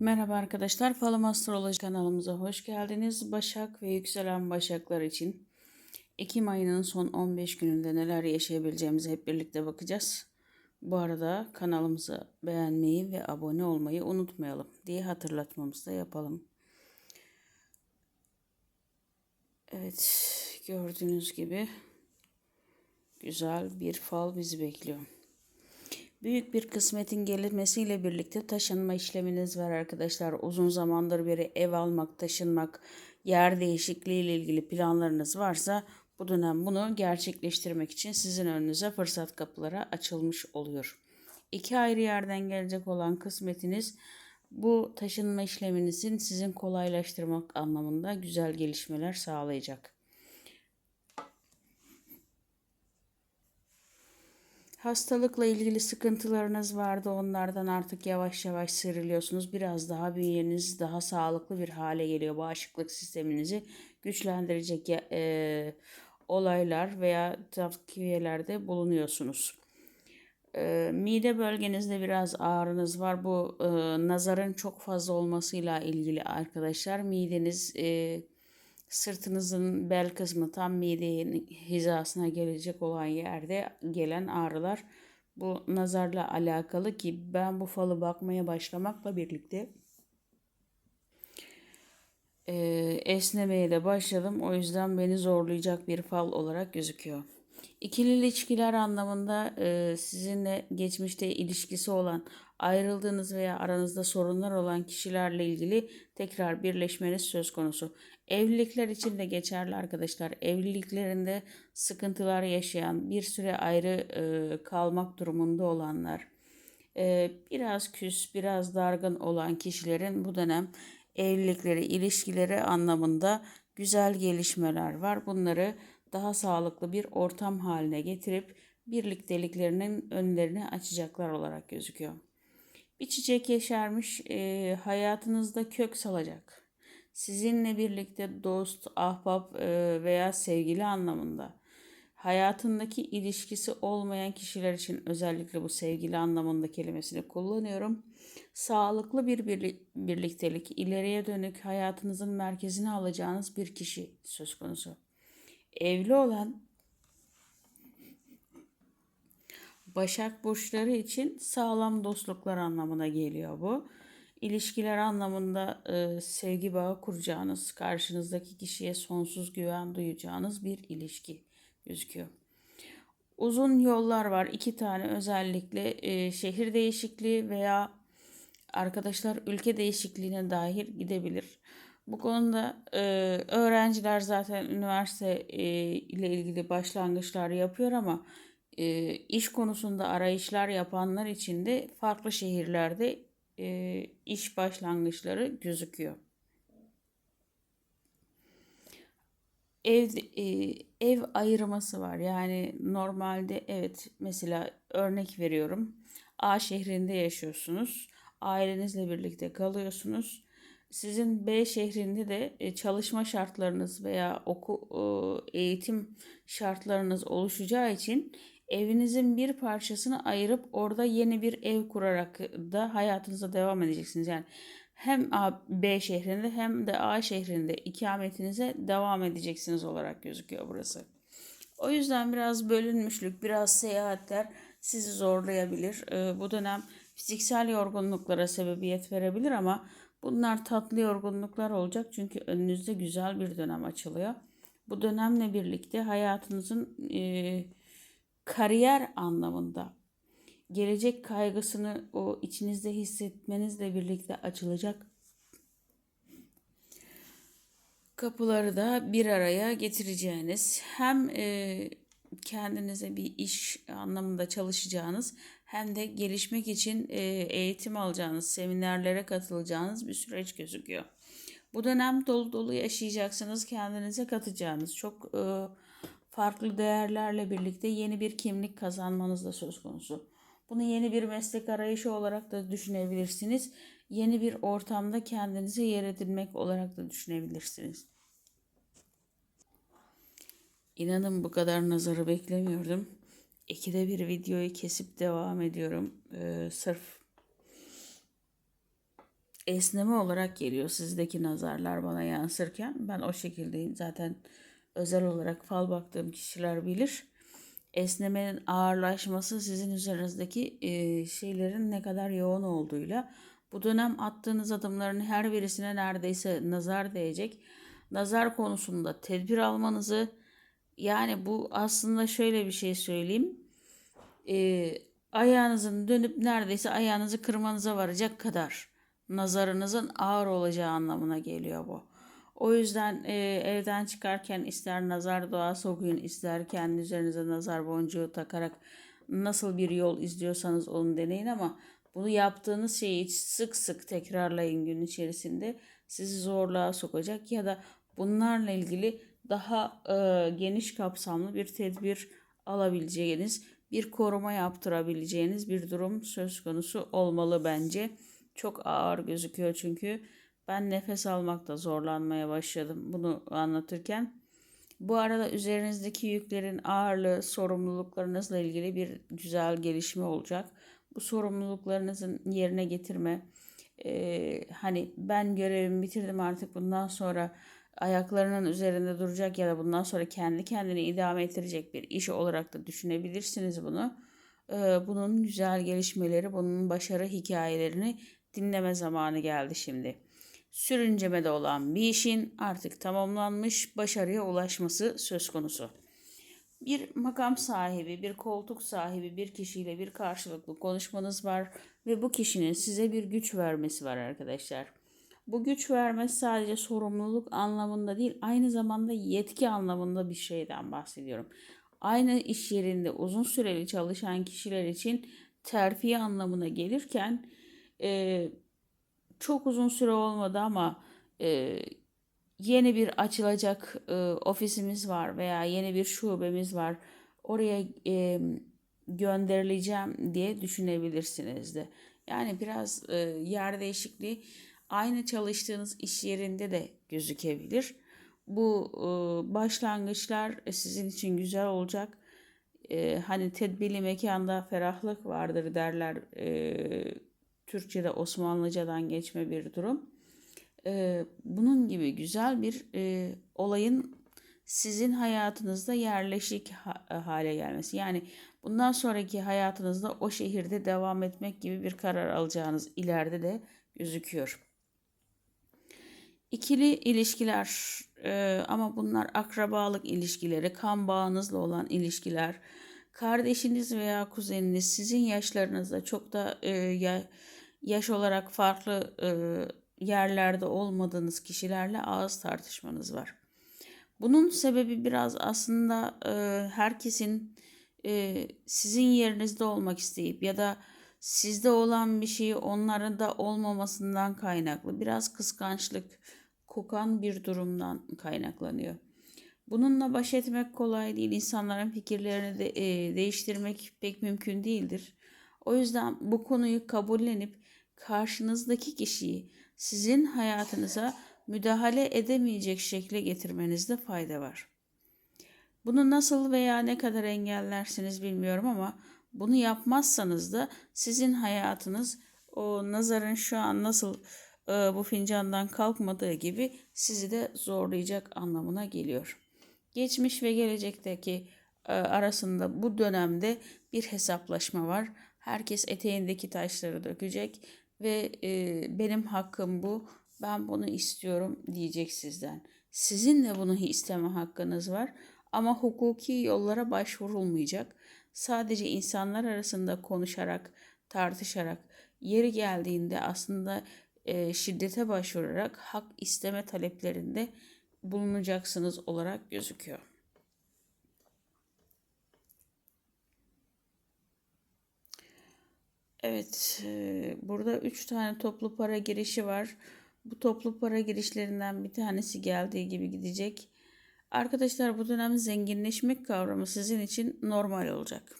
Merhaba arkadaşlar, Falım Astroloji kanalımıza hoş geldiniz. Başak ve yükselen Başaklar için Ekim ayının son 15 gününde neler yaşayabileceğimize hep birlikte bakacağız. Bu arada kanalımızı beğenmeyi ve abone olmayı unutmayalım diye hatırlatmamızı da yapalım. Evet, gördüğünüz gibi güzel bir fal bizi bekliyor. Büyük bir kısmetin gelmesiyle birlikte taşınma işleminiz var arkadaşlar. Uzun zamandır beri ev almak, taşınmak, yer değişikliği ile ilgili planlarınız varsa bu dönem bunu gerçekleştirmek için sizin önünüze fırsat kapıları açılmış oluyor. İki ayrı yerden gelecek olan kısmetiniz bu taşınma işleminizin sizin kolaylaştırmak anlamında güzel gelişmeler sağlayacak. Hastalıkla ilgili sıkıntılarınız vardı. Onlardan artık yavaş yavaş sıyrılıyorsunuz. Biraz daha bünyeniz daha sağlıklı bir hale geliyor. Bağışıklık sisteminizi güçlendirecek e, olaylar veya takviyelerde bulunuyorsunuz. E, mide bölgenizde biraz ağrınız var. Bu e, nazarın çok fazla olmasıyla ilgili arkadaşlar. Mideniz e, sırtınızın bel kısmı tam midenin hizasına gelecek olan yerde gelen ağrılar bu nazarla alakalı ki ben bu falı bakmaya başlamakla birlikte e, esnemeye de başladım. O yüzden beni zorlayacak bir fal olarak gözüküyor. İkili ilişkiler anlamında e, sizinle geçmişte ilişkisi olan, ayrıldığınız veya aranızda sorunlar olan kişilerle ilgili tekrar birleşmeniz söz konusu. Evlilikler için de geçerli arkadaşlar. Evliliklerinde sıkıntılar yaşayan, bir süre ayrı e, kalmak durumunda olanlar, e, biraz küs, biraz dargın olan kişilerin bu dönem evlilikleri, ilişkileri anlamında güzel gelişmeler var. Bunları daha sağlıklı bir ortam haline getirip birlikteliklerinin önlerini açacaklar olarak gözüküyor. Bir çiçek yeşermiş, e, hayatınızda kök salacak sizinle birlikte dost, ahbap e, veya sevgili anlamında hayatındaki ilişkisi olmayan kişiler için özellikle bu sevgili anlamında kelimesini kullanıyorum. Sağlıklı bir birliktelik, ileriye dönük hayatınızın merkezine alacağınız bir kişi söz konusu. Evli olan Başak burçları için sağlam dostluklar anlamına geliyor bu ilişkiler anlamında e, sevgi bağı kuracağınız, karşınızdaki kişiye sonsuz güven duyacağınız bir ilişki gözüküyor. Uzun yollar var. iki tane özellikle e, şehir değişikliği veya arkadaşlar ülke değişikliğine dair gidebilir. Bu konuda e, öğrenciler zaten üniversite e, ile ilgili başlangıçlar yapıyor ama e, iş konusunda arayışlar yapanlar için de farklı şehirlerde e, iş başlangıçları gözüküyor. Ev e, ev ayırması var. Yani normalde evet mesela örnek veriyorum. A şehrinde yaşıyorsunuz. Ailenizle birlikte kalıyorsunuz. Sizin B şehrinde de e, çalışma şartlarınız veya oku e, eğitim şartlarınız oluşacağı için evinizin bir parçasını ayırıp orada yeni bir ev kurarak da hayatınıza devam edeceksiniz. Yani hem A, B şehrinde hem de A şehrinde ikametinize devam edeceksiniz olarak gözüküyor burası. O yüzden biraz bölünmüşlük, biraz seyahatler sizi zorlayabilir. Ee, bu dönem fiziksel yorgunluklara sebebiyet verebilir ama bunlar tatlı yorgunluklar olacak çünkü önünüzde güzel bir dönem açılıyor. Bu dönemle birlikte hayatınızın e, kariyer anlamında gelecek kaygısını o içinizde hissetmenizle birlikte açılacak kapıları da bir araya getireceğiniz hem e, kendinize bir iş anlamında çalışacağınız hem de gelişmek için e, eğitim alacağınız, seminerlere katılacağınız bir süreç gözüküyor. Bu dönem dolu dolu yaşayacaksınız, kendinize katacağınız çok e, farklı değerlerle birlikte yeni bir kimlik kazanmanız da söz konusu. Bunu yeni bir meslek arayışı olarak da düşünebilirsiniz. Yeni bir ortamda kendinize yer edinmek olarak da düşünebilirsiniz. İnanın bu kadar nazarı beklemiyordum. İkide bir videoyu kesip devam ediyorum. Ee, sırf esneme olarak geliyor sizdeki nazarlar bana yansırken. Ben o şekildeyim. Zaten özel olarak fal baktığım kişiler bilir. Esnemenin ağırlaşması sizin üzerinizdeki e, şeylerin ne kadar yoğun olduğuyla bu dönem attığınız adımların her birisine neredeyse nazar değecek. Nazar konusunda tedbir almanızı yani bu aslında şöyle bir şey söyleyeyim. E, ayağınızın dönüp neredeyse ayağınızı kırmanıza varacak kadar nazarınızın ağır olacağı anlamına geliyor bu. O yüzden e, evden çıkarken ister nazar duası okuyun, ister kendi üzerinize nazar boncuğu takarak nasıl bir yol izliyorsanız onu deneyin ama bunu yaptığınız şeyi sık sık tekrarlayın gün içerisinde. Sizi zorluğa sokacak ya da bunlarla ilgili daha e, geniş kapsamlı bir tedbir alabileceğiniz, bir koruma yaptırabileceğiniz bir durum söz konusu olmalı bence. Çok ağır gözüküyor çünkü ben nefes almakta zorlanmaya başladım bunu anlatırken. Bu arada üzerinizdeki yüklerin ağırlığı, sorumluluklarınızla ilgili bir güzel gelişme olacak. Bu sorumluluklarınızın yerine getirme, e, hani ben görevimi bitirdim artık bundan sonra ayaklarının üzerinde duracak ya da bundan sonra kendi kendini idame ettirecek bir iş olarak da düşünebilirsiniz bunu. E, bunun güzel gelişmeleri, bunun başarı hikayelerini dinleme zamanı geldi şimdi. Sürüncemede olan bir işin artık tamamlanmış başarıya ulaşması söz konusu. Bir makam sahibi, bir koltuk sahibi bir kişiyle bir karşılıklı konuşmanız var ve bu kişinin size bir güç vermesi var arkadaşlar. Bu güç verme sadece sorumluluk anlamında değil, aynı zamanda yetki anlamında bir şeyden bahsediyorum. Aynı iş yerinde uzun süreli çalışan kişiler için terfi anlamına gelirken e, çok uzun süre olmadı ama e, yeni bir açılacak e, ofisimiz var veya yeni bir şubemiz var. Oraya e, gönderileceğim diye düşünebilirsiniz de. Yani biraz e, yer değişikliği aynı çalıştığınız iş yerinde de gözükebilir. Bu e, başlangıçlar sizin için güzel olacak. E, hani tedbirli mekanda ferahlık vardır derler. E, Türkçe'de Osmanlıcadan geçme bir durum. E, bunun gibi güzel bir e, olayın sizin hayatınızda yerleşik ha- hale gelmesi. Yani bundan sonraki hayatınızda o şehirde devam etmek gibi bir karar alacağınız ileride de gözüküyor. İkili ilişkiler e, ama bunlar akrabalık ilişkileri, kan bağınızla olan ilişkiler, kardeşiniz veya kuzeniniz sizin yaşlarınızda çok da e, ya, yaş olarak farklı e, yerlerde olmadığınız kişilerle ağız tartışmanız var. Bunun sebebi biraz aslında e, herkesin e, sizin yerinizde olmak isteyip ya da sizde olan bir şeyi onların da olmamasından kaynaklı. Biraz kıskançlık kokan bir durumdan kaynaklanıyor. Bununla baş etmek kolay değil. İnsanların fikirlerini de, e, değiştirmek pek mümkün değildir. O yüzden bu konuyu kabullenip karşınızdaki kişiyi sizin hayatınıza müdahale edemeyecek şekle getirmenizde fayda var. Bunu nasıl veya ne kadar engellersiniz bilmiyorum ama bunu yapmazsanız da sizin hayatınız o nazarın şu an nasıl bu fincandan kalkmadığı gibi sizi de zorlayacak anlamına geliyor. Geçmiş ve gelecekteki e, arasında bu dönemde bir hesaplaşma var. Herkes eteğindeki taşları dökecek ve e, benim hakkım bu. Ben bunu istiyorum diyecek sizden. Sizin de bunu isteme hakkınız var ama hukuki yollara başvurulmayacak. Sadece insanlar arasında konuşarak, tartışarak, yeri geldiğinde aslında e, şiddete başvurarak hak isteme taleplerinde bulunacaksınız olarak gözüküyor. Evet, e, burada üç tane toplu para girişi var. Bu toplu para girişlerinden bir tanesi geldiği gibi gidecek. Arkadaşlar bu dönem zenginleşmek kavramı sizin için normal olacak.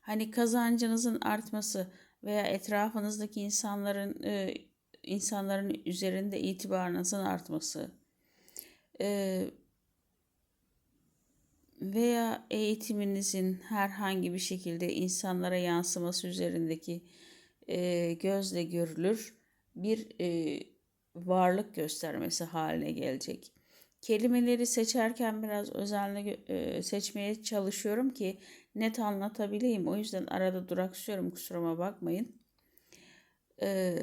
Hani kazancınızın artması veya etrafınızdaki insanların e, insanların üzerinde itibarınızın artması e, veya eğitiminizin herhangi bir şekilde insanlara yansıması üzerindeki e, gözle görülür bir e, varlık göstermesi haline gelecek. Kelimeleri seçerken biraz özenle seçmeye çalışıyorum ki net anlatabileyim. O yüzden arada duraksıyorum kusuruma bakmayın. E,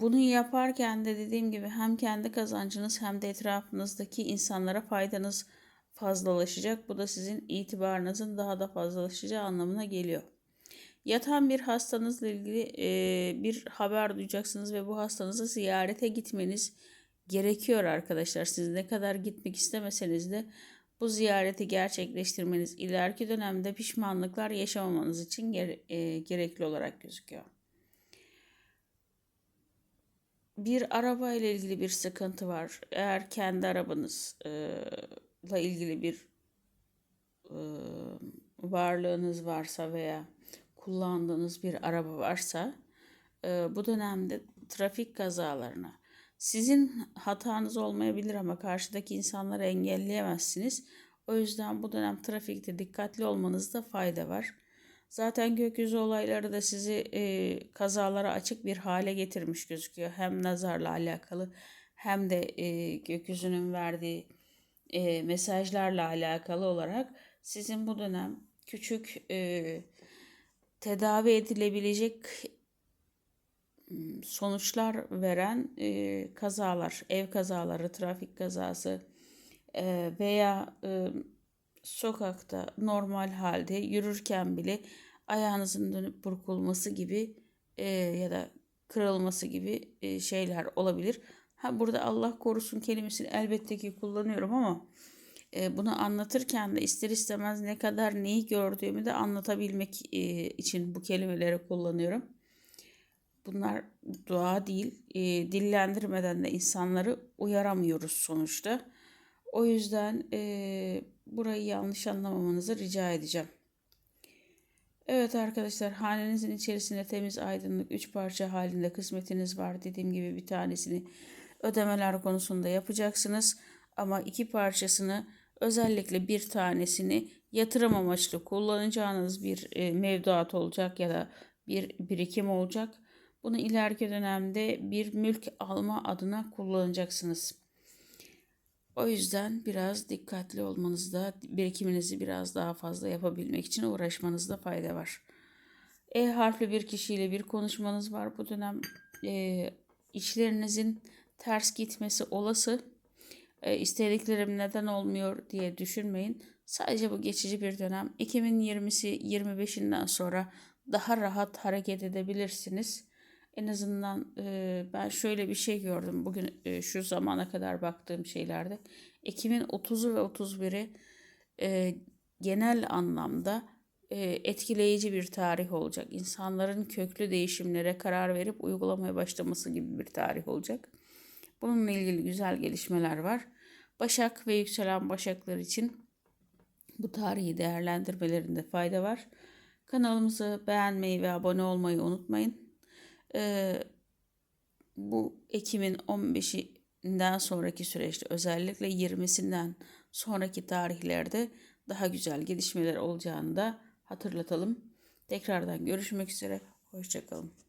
bunu yaparken de dediğim gibi hem kendi kazancınız hem de etrafınızdaki insanlara faydanız fazlalaşacak. Bu da sizin itibarınızın daha da fazlalaşacağı anlamına geliyor. Yatan bir hastanızla ilgili e, bir haber duyacaksınız ve bu hastanızı ziyarete gitmeniz gerekiyor arkadaşlar. Siz ne kadar gitmek istemeseniz de bu ziyareti gerçekleştirmeniz ileriki dönemde pişmanlıklar yaşamamanız için gere- e, gerekli olarak gözüküyor. Bir araba ile ilgili bir sıkıntı var. Eğer kendi arabanızla ilgili bir e, varlığınız varsa veya kullandığınız bir araba varsa e, bu dönemde trafik kazalarına sizin hatanız olmayabilir ama karşıdaki insanları engelleyemezsiniz. O yüzden bu dönem trafikte dikkatli olmanızda fayda var. Zaten gökyüzü olayları da sizi e, kazalara açık bir hale getirmiş gözüküyor. Hem nazarla alakalı hem de e, gökyüzünün verdiği e, mesajlarla alakalı olarak sizin bu dönem küçük e, tedavi edilebilecek sonuçlar veren e, kazalar, ev kazaları, trafik kazası e, veya e, sokakta normal halde yürürken bile ayağınızın dönüp burkulması gibi e, ya da kırılması gibi e, şeyler olabilir. Ha burada Allah korusun kelimesini elbette ki kullanıyorum ama e, bunu anlatırken de ister istemez ne kadar neyi gördüğümü de anlatabilmek e, için bu kelimeleri kullanıyorum. Bunlar dua değil, e, dillendirmeden de insanları uyaramıyoruz sonuçta. O yüzden e, burayı yanlış anlamamanızı rica edeceğim. Evet arkadaşlar hanenizin içerisinde temiz aydınlık üç parça halinde kısmetiniz var. Dediğim gibi bir tanesini ödemeler konusunda yapacaksınız. Ama iki parçasını özellikle bir tanesini yatırım amaçlı kullanacağınız bir e, mevduat olacak ya da bir birikim olacak. Bunu ileriki dönemde bir mülk alma adına kullanacaksınız. O yüzden biraz dikkatli olmanızda, birikiminizi biraz daha fazla yapabilmek için uğraşmanızda fayda var. E harfli bir kişiyle bir konuşmanız var. Bu dönem e, işlerinizin ters gitmesi olası. E, istediklerim neden olmuyor diye düşünmeyin. Sadece bu geçici bir dönem. 2020'si 25'inden sonra daha rahat hareket edebilirsiniz. En azından e, ben şöyle bir şey gördüm bugün e, şu zamana kadar baktığım şeylerde. Ekim'in 30'u ve 31'i e, genel anlamda e, etkileyici bir tarih olacak. İnsanların köklü değişimlere karar verip uygulamaya başlaması gibi bir tarih olacak. Bununla ilgili güzel gelişmeler var. Başak ve yükselen başaklar için bu tarihi değerlendirmelerinde fayda var. Kanalımızı beğenmeyi ve abone olmayı unutmayın. Ee, bu Ekim'in 15'inden sonraki süreçte özellikle 20'sinden sonraki tarihlerde daha güzel gelişmeler olacağını da hatırlatalım. Tekrardan görüşmek üzere. Hoşçakalın.